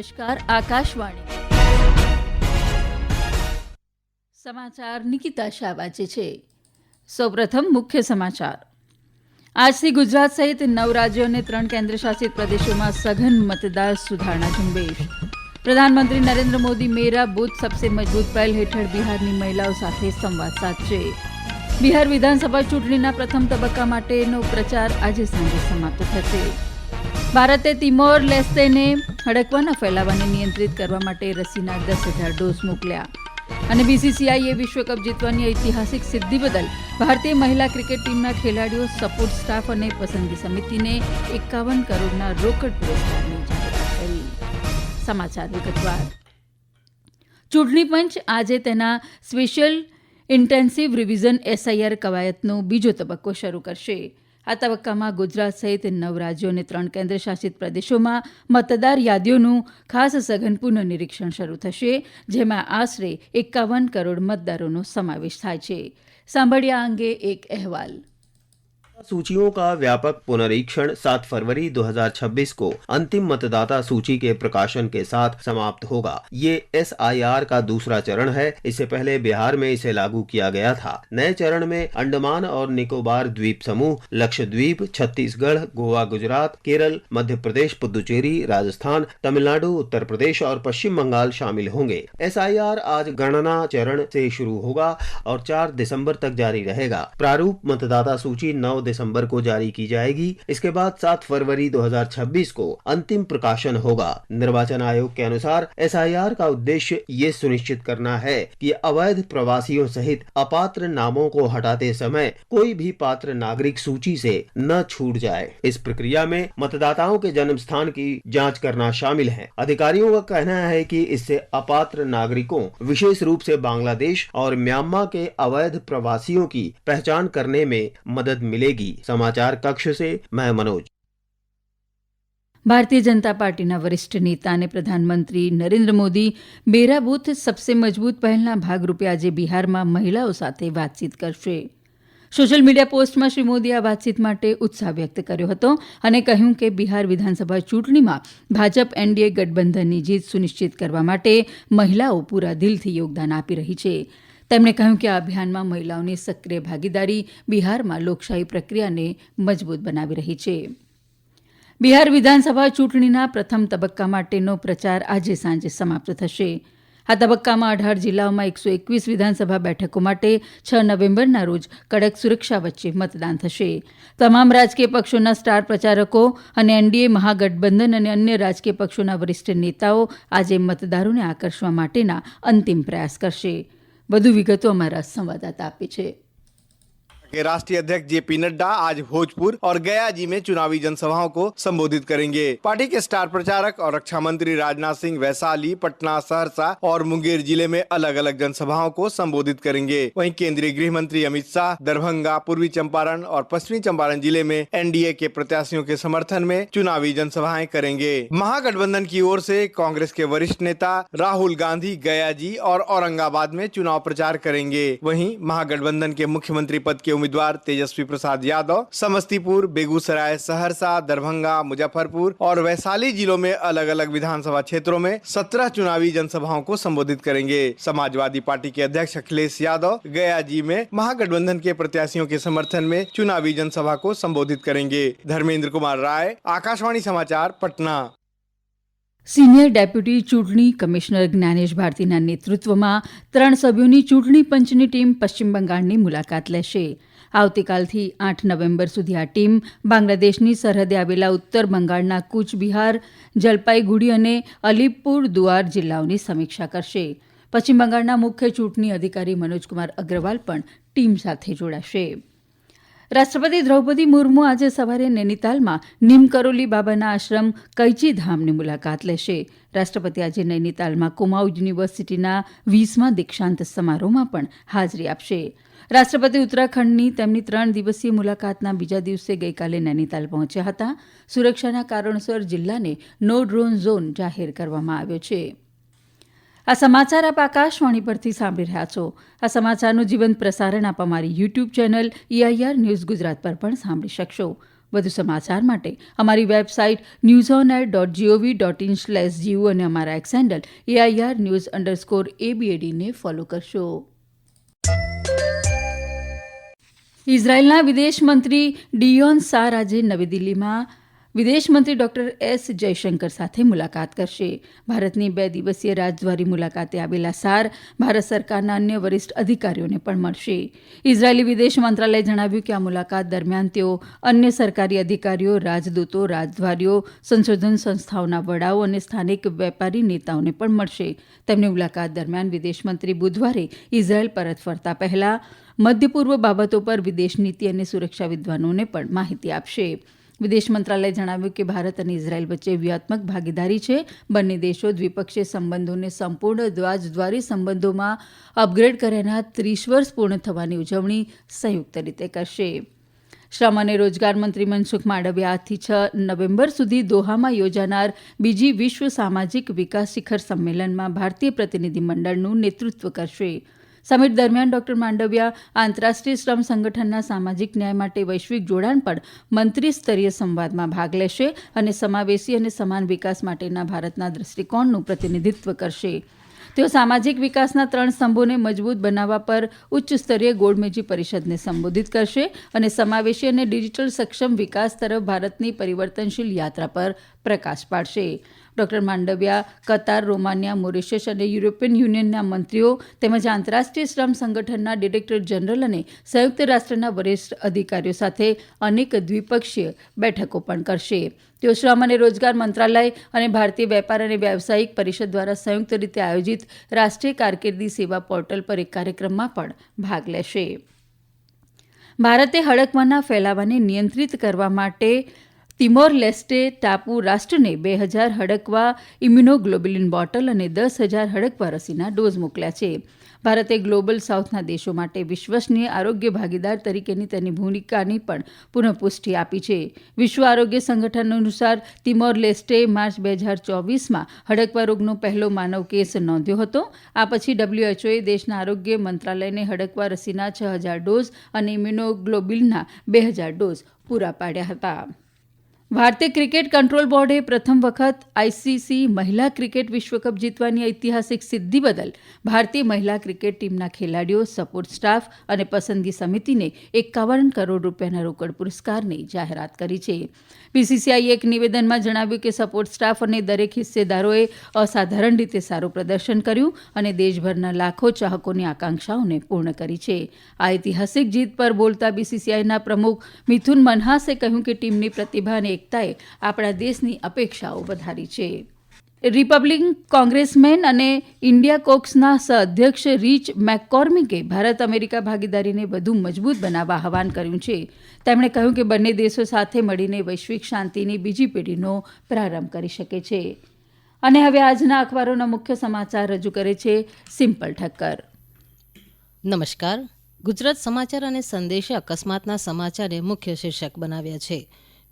નમસ્કાર, આકાશવાણી. સમાચાર નિકિતા શાહ વાંચે છે. સૌપ્રથમ મુખ્ય સમાચાર. આજથી ગુજરાત સહિત નવ રાજ્યો અને ત્રણ કેન્દ્રશાસિત પ્રદેશોમાં સઘન મતદાર સુધારણા ઝુંબેશ. પ્રધાનમંત્રી નરેન્દ્ર મોદી મેરા બુથ સબસે મજબૂત પહેલ હેઠળ બિહારની મહિલાઓ સાથે સંવાદ સાધશે. બિહાર વિધાનસભા ચૂંટણીના પ્રથમ તબક્કા માટેનો પ્રચાર આજે સાંજે સમાપ્ત થશે. ભારતે તિમોર, લેસ્તેને હડકવાના ફેલાવાને નિયંત્રિત કરવા માટે રસીના દસ હજાર ડોઝ મોકલ્યા. અને બીસીસીઆઈએ વિશ્વકપ જીતવાની ઐતિહાસિક સિદ્ધિ બદલ ભારતીય મહિલા ક્રિકેટ ટીમના ખેલાડીઓ, સપોર્ટ સ્ટાફ અને પસંદગી સમિતિને એકાવન કરોડના રોકડ પુરસ્કારની જાહેરાત કરી. સમાચાર વિગતવાર. ચૂંટણી પંચ આજે તેના સ્પેશિયલ ઇન્ટેન્સિવ રિવિઝન એસઆઈઆર કવાયતનો બીજો તબક્કો શરૂ કરશે. આ તબક્કામાં ગુજરાત સહિત નવ રાજ્યો અને ત્રણ કેન્દ્રશાસિત પ્રદેશોમાં મતદાર યાદીઓનું ખાસ સઘન પુનઃનિરીક્ષણ શરૂ થશે, જેમાં આશરે એકાવન કરોડ મતદારોનો સમાવેશ થાય છે. સાંભળ્યા અંગે એક અહેવાલ. सूचियों का व्यापक पुनरीक्षण 7 फरवरी 2026 को अंतिम मतदाता सूची के प्रकाशन के साथ समाप्त होगा। ये एसआईआर का दूसरा चरण है। इससे पहले बिहार में इसे लागू किया गया था। नए चरण में अंडमान और निकोबार द्वीप समूह, लक्षद्वीप, छत्तीसगढ़, गोवा, गुजरात, केरल, मध्य प्रदेश, पुदुचेरी, राजस्थान, तमिलनाडु, उत्तर प्रदेश और पश्चिम बंगाल शामिल होंगे। एसआईआर आज गणना चरण से शुरू होगा और 4 दिसंबर तक जारी रहेगा। प्रारूप मतदाता सूची 9 दिसंबर को जारी की जाएगी। इसके बाद 7 फरवरी 2026 को अंतिम प्रकाशन होगा। निर्वाचन आयोग के अनुसार एसआईआर का उद्देश्य ये सुनिश्चित करना है कि अवैध प्रवासियों सहित अपात्र नामों को हटाते समय कोई भी पात्र नागरिक सूची से न छूट जाए। इस प्रक्रिया में मतदाताओं के जन्म स्थान की जाँच करना शामिल है। अधिकारियों का कहना है कि इससे अपात्र नागरिकों, विशेष रूप से बांग्लादेश और म्यांमा के अवैध प्रवासियों की पहचान करने में मदद मिलेगी। समाचार कक्ष से मैं मनोज ભારતીય જનતા પાર્ટીના વરિષ્ઠ નેતા અને પ્રધાનમંત્રી નરેન્દ્ર મોદી મેરા બુથ સબસે મજબૂત પહેલના ભાગરૂપે આજે બિહારમાં મહિલાઓ સાથે વાતચીત કરશે સોશિયલ મીડિયા પોસ્ટમાં શ્રી મોદીએ આ વાતચીત માટે ઉત્સાહ વ્યક્ત કર્યો હતો અને કહ્યું કે બિહાર વિધાનસભા ચૂંટણીમાં ભાજપ એનડીએ ગઠબંધનની જીત સુનિશ્ચિત કરવા માટે મહિલાઓ પૂરા દિલથી યોગદાન આપી રહી છે તેમણે કહ્યું કે આ અભિયાનમાં મહિલાઓની સક્રિય ભાગીદારી બિહારમાં લોકશાહી પ્રક્રિયાને મજબૂત બનાવી રહી છે. બિહાર વિધાનસભા ચૂંટણીના પ્રથમ તબક્કા માટેનો પ્રચાર આજે સાંજે સમાપ્ત થશે. આ તબક્કામાં અઢાર જિલ્લાઓમાં એકસો એકવીસ વિધાનસભા બેઠકો માટે છ નવેમ્બરના રોજ કડક સુરક્ષા વચ્ચે મતદાન થશે. તમામ રાજકીય પક્ષોના સ્ટાર પ્રચારકો અને એનડીએ મહાગઠબંધન અને અન્ય રાજકીય પક્ષોના વરિષ્ઠ નેતાઓ આજે મતદારોને આકર્ષવા માટેના અંતિમ પ્રયાસ કરશે. વધુ વિગતો અમારા સંવાદદાતા આપે છે. के राष्ट्रीय अध्यक्ष जेपी नड्डा आज भोजपुर और गया जी में चुनावी जनसभाओं को संबोधित करेंगे। पार्टी के स्टार प्रचारक और रक्षा मंत्री राजनाथ सिंह वैशाली, पटना, सहरसा और मुंगेर ज़िले में अलग अलग जनसभाओं को संबोधित करेंगे। वहीं केंद्रीय गृह मंत्री अमित शाह, दरभंगा, पूर्वी चंपारण और पश्चिमी चंपारण ज़िले में एनडीए के प्रत्याशियों के समर्थन में चुनावी जनसभाएँ करेंगे। महागठबंधन की ओर से कांग्रेस के वरिष्ठ नेता राहुल गांधी, गया जी और औरंगाबाद में चुनाव प्रचार करेंगे। वहीं महागठबंधन के मुख्यमंत्री पद के उम्मीदवार तेजस्वी प्रसाद यादव समस्तीपुर बेगूसराय सहरसा दरभंगा मुजफ्फरपुर और वैशाली जिलों में अलग अलग विधानसभा क्षेत्रों में सत्रह चुनावी जनसभाओं को संबोधित करेंगे समाजवादी पार्टी के अध्यक्ष अखिलेश यादव गया जी में महागठबंधन के प्रत्याशियों के समर्थन में चुनावी जनसभा को संबोधित करेंगे धर्मेंद्र कुमार राय आकाशवाणी समाचार पटना સિનિયર ડેપ્યુટી ચૂંટણી કમિશનર જ્ઞાનેશ ભારતીના નેતૃત્વમાં ત્રણ સભ્યોની ચૂંટણી પંચની ટીમ પશ્ચિમ બંગાળની મુલાકાત લેશે આવતીકાલથી આઠ નવેમ્બર સુધી આ ટીમ બાંગ્લાદેશની સરહદે આવેલા ઉત્તર બંગાળના કૂચબિહાર, જલપાઈગુડી અને અલીપુર દુઆર જિલ્લાઓની સમીક્ષા કરશે. પશ્ચિમ બંગાળના મુખ્ય ચૂંટણી અધિકારી મનોજકુમાર અગ્રવાલ પણ ટીમ સાથે જોડાશે. રાષ્ટ્રપતિ દ્રૌપદી મુર્મુ આજે સવારે નૈનીતાલમાં નીમકરોલી બાબાના આશ્રમ કૈચી ધામની મુલાકાત લેશે. રાષ્ટ્રપતિ આજે નૈનીતાલમાં કુમાઉ યુનિવર્સિટીના વીસમા દીક્ષાંત સમારોહમાં પણ હાજરી આપશે. રાષ્ટ્રપતિ ઉત્તરાખંડની તેમની ત્રણ દિવસીય મુલાકાતના બીજા દિવસે ગઈકાલે નૈનીતાલ પહોંચ્યા હતા. સુરક્ષાના કારણસર જિલ્લાને નો ડ્રોન ઝોન જાહેર કરવામાં આવ્યો છે. આ સમાચાર આપ આકાશવાણી પરથી સાંભળી રહ્યા છો. આ સમાચારનું જીવંત પ્રસારણ આપ અમારી YouTube channel AIR news Gujarat પર પણ સાંભળી શકશો. વધુ સમાચાર માટે અમારી website news on air dot G O V dot in slash GU અને અમારા X handle AIR news underscore એબીએડીને follow કરશો. ઇઝરાયેલના વિદેશ મંત્રી ડિયોન સાર આજે નવી દિલ્હીમાં વિદેશ મંત્રી ડોક્ટર એસ જયશંકર સાથે મુલાકાત કરશે. ભારતની બે દિવસીય રાજદ્વારી મુલાકાતે આવેલા સાર ભારત સરકારના અન્ય વરિષ્ઠ અધિકારીઓને પણ મળશે. ઇઝરાયેલી વિદેશ મંત્રાલયે જણાવ્યું કે આ મુલાકાત દરમિયાન તેઓ અન્ય સરકારી અધિકારીઓ, રાજદૂતો, રાજદ્વારીઓ, સંશોધન સંસ્થાઓના વડાઓ અને સ્થાનિક વેપારી નેતાઓને પણ મળશે. તેમની મુલાકાત દરમિયાન વિદેશમંત્રી બુધવારે ઇઝરાયેલ પરત ફરતા પહેલા મધ્ય પૂર્વ બાબતો પર વિદેશ નીતિ અને સુરક્ષા વિદ્વાનોને પણ માહિતી આપશે. વિદેશ મંત્રાલયે જણાવ્યું કે ભારત અને ઇઝરાયલ વચ્ચે વ્યૂહાત્મક ભાગીદારી છે. બંને દેશો દ્વિપક્ષીય સંબંધોને સંપૂર્ણ દ્વાજદ્વારી સંબંધોમાં અપગ્રેડ કર્યાના ત્રીસ વર્ષ પૂર્ણ થવાની ઉજવણી સંયુક્ત રીતે કરશે. શ્રમ અને રોજગાર મંત્રી મનસુખ માંડવિયા આજથી છ નવેમ્બર સુધી દોહામાં યોજાનાર બીજી વિશ્વ સામાજિક વિકાસ શિખર સંમેલનમાં ભારતીય પ્રતિનિધિમંડળનું નેતૃત્વ કરશે. સમિટ દરમિયાન ડોક્ટર માંડવિયા આંતરરાષ્ટ્રીય શ્રમ સંગઠનના સામાજિક ન્યાય માટે વૈશ્વિક જોડાણ પર મંત્રી સ્તરીય સંવાદમાં ભાગ લેશે અને સમાવેશી અને સમાન વિકાસ માટેના ભારતના દ્રષ્ટિકોણનું પ્રતિનિધિત્વ કરશે. તેઓ સામાજિક વિકાસના ત્રણ સ્તંભોને મજબૂત બનાવવા પર ઉચ્ચ સ્તરીય ગોળમેજી પરિષદને સંબોધિત કરશે અને સમાવેશી અને ડિજિટલ સક્ષમ વિકાસ તરફ ભારતની પરિવર્તનશીલ યાત્રા પર પ્રકાશ પાડશે. Doctor Mandaviya, Qatar, Romania, Mauritius અને યુરોપિયન યુનિયનના મંત્રીઓ તેમજ આંતરરાષ્ટ્રીય શ્રમ સંગઠનના ડિરેક્ટર જનરલ અને સંયુક્ત રાષ્ટ્રના વરિષ્ઠ અધિકારીઓ સાથે અનેક દ્વિપક્ષીય બેઠકો પણ કરશે. તેઓ શ્રમ અને રોજગાર મંત્રાલય અને ભારતીય વેપાર અને વ્યાવસાયિક પરિષદ દ્વારા સંયુક્ત રીતે આયોજિત રાષ્ટ્રીય કારકિર્દી સેવા પોર્ટલ પર એક કાર્યક્રમમાં પણ ભાગ લેશે. ભારતે હડકવાના ફેલાવાને નિયંત્રિત કરવા માટે તિમોર લેસ્ટે ટાપુ રાષ્ટ્રને બે હજાર હડકવા ઇમ્યુનોગ્લોબુલિન બોટલ અને દસ હજાર હડકવા રસીના ડોઝ મોકલ્યા છે. ભારતે ગ્લોબલ સાઉથના દેશો માટે વિશ્વસનીય આરોગ્ય ભાગીદાર તરીકેની તેની ભૂમિકાની પણ પુનઃપુષ્ટિ આપી છે. વિશ્વ આરોગ્ય સંગઠન અનુસાર તિમોર લેસ્ટે માર્ચ બે હજાર ચોવીસમાં હડકવા રોગનો પહેલો માનવ કેસ નોંધ્યો હતો. આ પછી ડબલ્યુએચઓએ દેશના આરોગ્ય મંત્રાલયને હડકવા રસીના છ હજાર ડોઝ અને ઇમ્યુનોગ્લોબિલના બે હજાર ડોઝ પૂરા પાડ્યા હતા. ભારતીય ક્રિકેટ કંટ્રોલ બોર્ડે પ્રથમ વખત આઈસીસી મહિલા ક્રિકેટ વિશ્વકપ જીતવાની ઐતિહાસિક સિદ્ધિ બદલ ભારતીય મહિલા ક્રિકેટ ટીમના ખેલાડીઓ, સપોર્ટ સ્ટાફ અને પસંદગી સમિતિને એકાવન કરોડ રૂપિયાના રોકડ પુરસ્કારની જાહેરાત કરી છે. બીસીસીઆઈએ એક નિવેદનમાં જણાવ્યું કે સપોર્ટ સ્ટાફ અને દરેક હિસ્સેદારોએ અસાધારણ રીતે સારું પ્રદર્શન કર્યું અને દેશભરના લાખો ચાહકોની આકાંક્ષાઓને પૂર્ણ કરી છે. આ ઐતિહાસિક જીત પર બોલતા બીસીસીઆઈના પ્રમુખ મિથુન મનહાસે કહ્યું કે ટીમની પ્રતિભા અને એકતાએ આપણા દેશની અપેક્ષાઓ વધારી છે. રિપબ્લિકન કોંગ્રેસમેન અને ઇન્ડિયા કોક્સના સહઅધ્યક્ષ રીચ મેકકોર્મિકે ભારત અમેરિકા ભાગીદારીને વધુ મજબૂત બનાવવા આહવાન કર્યું છે. તેમણે કહ્યું કે બંને દેશો સાથે મળીને વૈશ્વિક શાંતિની બીજી પેઢીનો પ્રારંભ કરી શકે છે. અને હવે આજના અખબારોના મુખ્ય સમાચાર રજૂ કરે છે સિમ્પલ ઠક્કર. નમસ્કાર. ગુજરાત સમાચાર અને સંદેશે અકસ્માતના સમાચારે મુખ્ય શીર્ષક બનાવ્યા છે.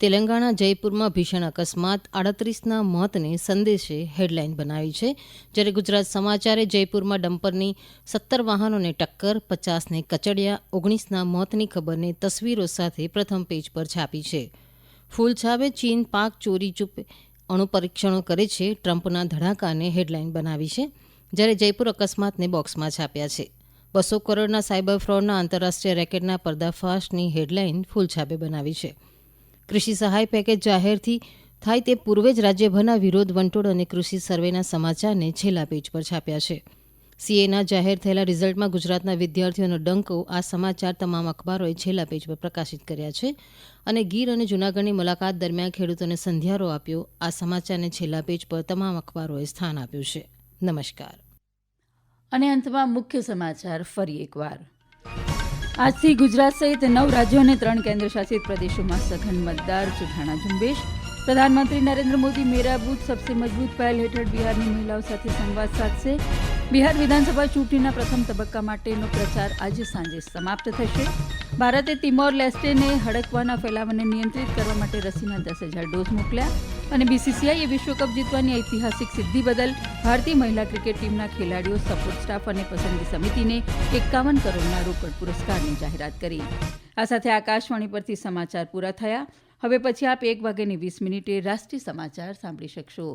તેલંગાણા જયપુરમાં ભીષણ અકસ્માત આડત્રીસના મોતને સંદેશે હેડલાઇન બનાવી છે. જ્યારે ગુજરાત સમાચારે જયપુરમાં ડમ્પરની સત્તર વાહનોને ટક્કર, પચાસને કચડિયા, ઓગણીસના મોતની ખબરને તસવીરો સાથે પ્રથમ પેજ પર છાપી છે. ફૂલ છાપે ચીન પાક ચોરી ચૂપ અણુપરીક્ષણો કરે છે. ટ્રમ્પના ધડાકાને હેડલાઇન બનાવી છે. જ્યારે જયપુર અકસ્માતને બોક્સમાં છાપ્યા છે. બસો કરોડના સાયબર ફ્રોડના આંતરરાષ્ટ્રીય રેકેટના પર્દાફાશની હેડલાઇન ફૂલછાબે બનાવી છે. કૃષિ સહાય પેકેજ જાહેરથી થાય તે પૂર્વે જ રાજ્યભરના વિરોધ વંટોળ અને કૃષિ સર્વેના સમાચારને છેલ્લા પેજ પર છાપ્યા છે. સીએના જાહેર થયેલા રિઝલ્ટમાં ગુજરાતના વિદ્યાર્થીઓનો ડંકો, આ સમાચાર તમામ અખબારોએ છેલ્લા પેજ પર પ્રકાશિત કર્યા છે અને ગીર અને જૂનાગઢની મુલાકાત દરમિયાન ખેડૂતોને સંધ્યારો આપ્યો. આ સમાચારને છેલ્લા પેજ પર તમામ અખબારોએ સ્થાન આપ્યું છે. નમસ્કાર. અને અંતમાં મુખ્ય સમાચાર ફરી એકવાર. આજથી ગુજરાત સહિત નવ રાજ્યો અને ત્રણ કેન્દ્રશાસિત પ્રદેશોમાં સઘન મતદાર સુધારણા ઝુંબેશ. પ્રધાનમંત્રી નરેન્દ્ર મોદી મેરા બુથ સબસે મજબૂત પહેલ હેઠળ બિહારની મહિલાઓ સાથે સંવાદ સાધશે. બિહાર વિધાનસભા ચૂંટણીના પ્રથમ તબક્કા માટેનો પ્રચાર આજે સાંજે સમાપ્ત થશે. ભારતે તિમોર લેસ્ટેને હડકવાના ફેલાવાને નિયંત્રિત કરવા માટે રસીના દસ હજાર ડોઝ મોકલ્યા. અને બીસીસીઆઈએ વિશ્વકપ જીતવાની ઐતિહાસિક સિદ્ધિ બદલ ભારતીય મહિલા ક્રિકેટ ટીમના ખેલાડીઓ, સપોર્ટ સ્ટાફ અને પસંદગી સમિતિને એકાવન કરોડના રોકડ પુરસ્કારની જાહેરાત કરી. આ સાથે આકાશવાણી પરથી સમાચાર પૂરા થયા. હવે પછી આપ એક વાગ્યાની વીસ મિનિટે રાષ્ટ્રીય સમાચાર સાંભળી શકશો.